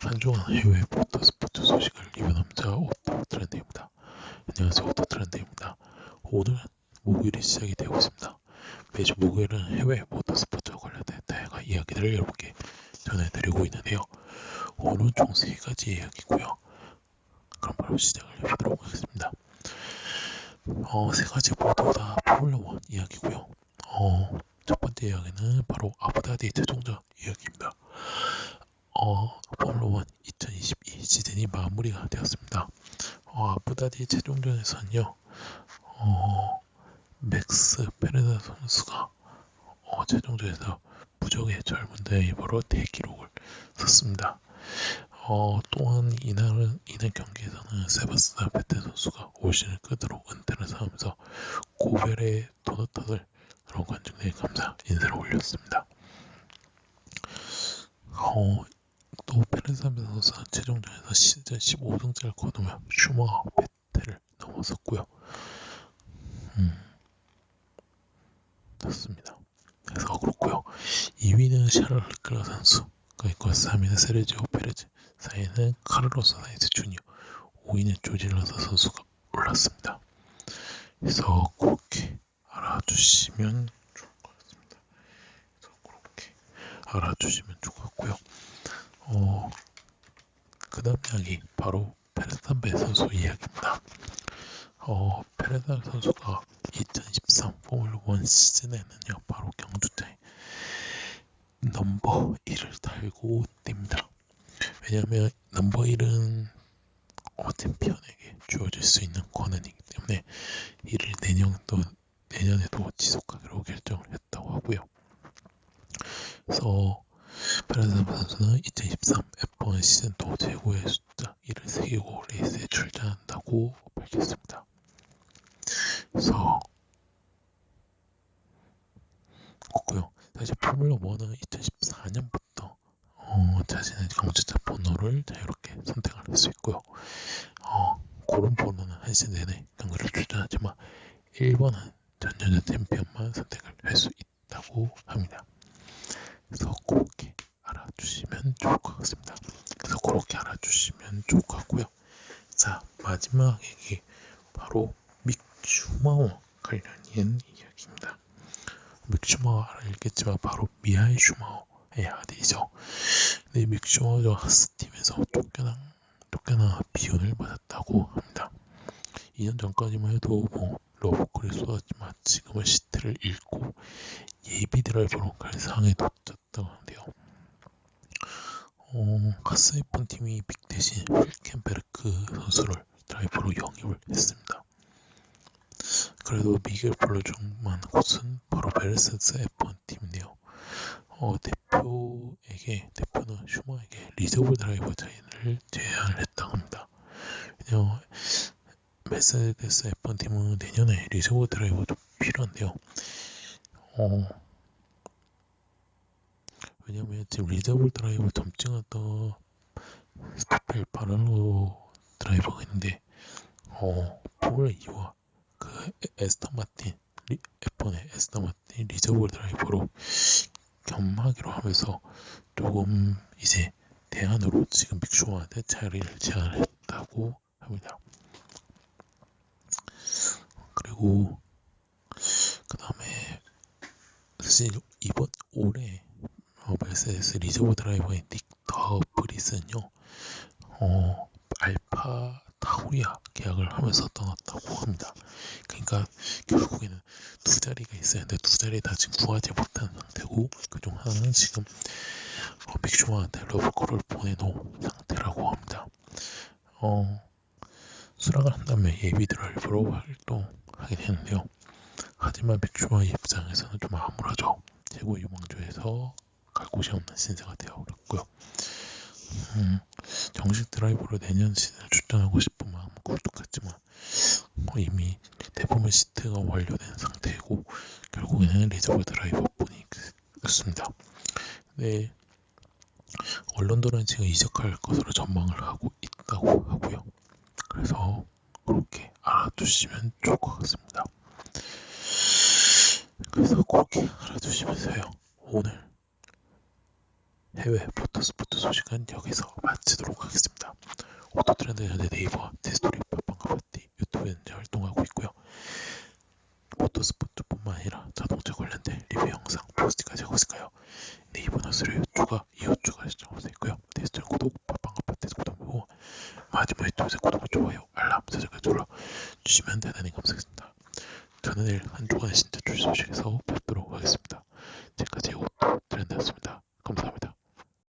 한주간 해외 모터스포츠 소식을 리뷰남자 오토 트렌드입니다. 안녕하세요 오토 트렌드입니다. 오늘은 목요일이 시작이 되고 있습니다. 매주 목요일은 해외 모터스포츠와 관련된 다양한 이야기들을 여러분께 전해드리고 있는데요. 오늘은 총 3가지 이야기고요. 그럼 바로 시작을 해보도록 하겠습니다. 어, 세 가지 모두 다 포뮬러 1 이야기고요. 어, 첫 번째 이야기는 바로 아부다비 최종전 이야기입니다. 어, 포뮬러 1 2022 시즌이 마무리가 되었습니다. 어, 아부다비 최종전에서는요, 어, 맥스 페레다 선수가 어, 최종전에서 무적의 젊은 드라이버로 대기록을 썼습니다. 어, 또한 이날은 이날 경기에서는 세바스찬 베테 선수가 올 시즌 끝으로 은퇴를 하면서 고벨의 도넛을 그런 관중들에 감사 인사를 올렸습니다. 어, 또 페르사베 선수는 최종전에서 시즌 15승째를 거두며 슈머 베테를 넘어섰고요. 음, 좋습니다. 그래서 그렇고요. 2위는 샤를 르클라 선수, 그리고 3위는 세르지오 페레즈, 4위는 카르로스 사이즈 주니어, 5위는 조질러서 선수가 올랐습니다. 그래서 그렇게 알아주시면 좋을 것 같습니다. 그래서 그렇게 알아주시면 좋을 것. 어, 그 다음 이야기 바로 페레탄베 선수 이야기입니다. 어, 페레탄 선수가 2013 포뮬러 1 시즌에는요 바로 경주차에 넘버 1을 달고 뜁니다. 왜냐하면 넘버 1은 어, 챔피언에게 주어질 수 있는 권한이기 때문에 이를 내년도 내년에도 지속하기로 결정을 했다고 하고요. 그래서 페르나베 선수는 2023 F1 시즌 도 최고의 숫자 1을 새기고 레이스에 출전한다고 밝혔습니다. 그래서 그고요. 사실 포뮬러 1은 2014년부터 어, 자신의 경주차 번호를 자유롭게 선택을 할 수 있고요. 어, 그런 번호는 한 시즌 내내 경기를 출전하지만 1번은 전여자 챔피언만 선택을 할 수 있다고 합니다. 그래서 그렇게 알아주시면 좋을 것 같습니다. 그래서 그렇게 알아주시면 좋을 것 같고요. 자 마지막 얘기 바로 믹슈마와 관련된 이야기입니다. 믹슈마와 알겠지만 바로 미하일 슈마워의 아들이죠. 근데 믹슈마가 하스팀에서 쫓겨나 쫓겨나 비운을 맞았다고 합니다. 2년 전까지만 해도 뭐 러브콜이 쏟았지만 지금은 시트를 잃고 예비 드라이버로 갈 상에 놓쳤다고 하는데요. 어, 가스이폰 팀이 빅 대신 윌켄베르크 선수를 드라이버로 영입을 했습니다. 그래도 미겔 불러준만 곳은 바로 베르센스 F1 팀인데요. 어, 대표에게 대표는 슈머에게 리저브 드라이버 차이를 제안을 했다고 합니다. 메세데스 F1 팀은 내년에 리저브 드라이버도 필요한데요. 어, 왜냐면 지금 리저브 드라이버 점증했던 스타펠 바랄로 드라이버가 있는데 어, 폴 이와 그 에스터 마틴 F1의 에스터 마틴 리저브 드라이버로 겸하기로 하면서 조금 이제 대안으로 지금 빅쇼한테 자리를 제안을 했다고 합니다. 그리고 그 다음에 사실 이번 올해 어, 메세스 리저브 드라이버의 닉더 브리스는요 어, 알파 타우리아 계약을 하면서 떠났다고 합니다. 그러니까 결국에는 두 자리가 있어야 하는데 두 자리 다 지금 구하지 못한 상태고 그중 하나는 지금 어, 빅쇼한테 러브콜을 보내놓은 상태라고 합니다. 어, 수락을 한다면 예비 드라이버로 활동 하게 되는데요. 하지만 빅쇼의 입장에서는 좀 암울하죠. 최고 유망주에서 갈 곳이 없는 신세가 되어버렸고요. 음, 정식 드라이버로 내년 시즌을 출전하고 싶은 마음은 굴뚝같지만 어, 이미 대부분 시트가 완료된 상태이고 결국에는 리저브 드라이버뿐이었습니다. 네, 언론들은 지금 이적할 것으로 전망을 하고 있다고 하고요. 알아두시면 좋을 것 같습니다. 그래서 그렇게 알아두시면서요. 오늘 해외 모터스포츠 소식은 여기서 마치도록 하겠습니다. 오토트렌드 현재 네이버, 디스토리, 팟빵과 파티, 유튜브에 활동하고 있고요. 모터스포츠뿐만 아니라 자동차 관련된 리뷰 영상 포스팅까지 하고 있으니까요. 네이버 너스를 추가, 이웃추가 시청할 수 있고요. 디스토리 구독, 팟빵과 파티에서 구독 누르고 마지막 유튜브에서 구독, 좋아요, 알람 설정까지 눌러 주시면 대단히 감사하겠습니다. 저는 내일 한 주간의 진짜 출 소식에서 뵙도록 하겠습니다. 지금까지